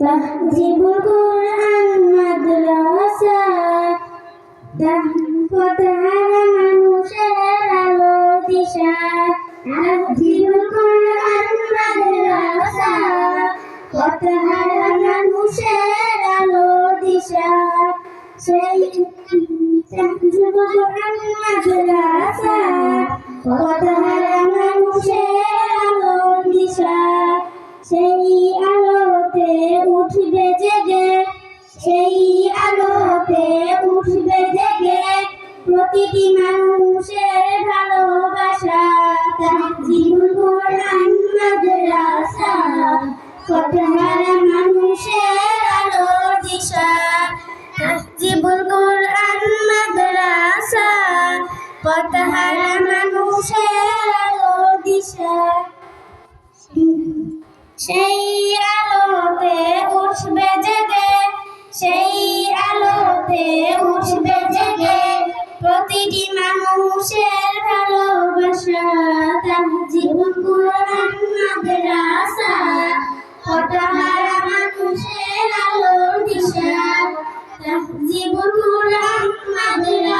তাহজিবুল কোরআন মাদ্রাসা পথহারা মানুষের আলো দিশা তাহজিবুল কোরআন মাদ্রাসা পথহারা মানুষের আলো দিশা সেই তাহজিবুল কোরআন মাদ্রাসা জেগে, সেই আলোতে উঠবে জেগে। প্রতিটি মানুষের ভালোবাসা মানুষের আলো দিশা তাহজিবুল কোরআন মাদ্রাসা। কতহারা মানুষের আলো দিশা। সেই আলোতে উঠবে জেগে, প্রতিটি মানুষের ভালোবাসা তাহজিবুল কোরআন মাদ্রাসা হতাহারা মানুষের আলোর দিশা তাহজিবুল কোরআন মাদ্রাসা।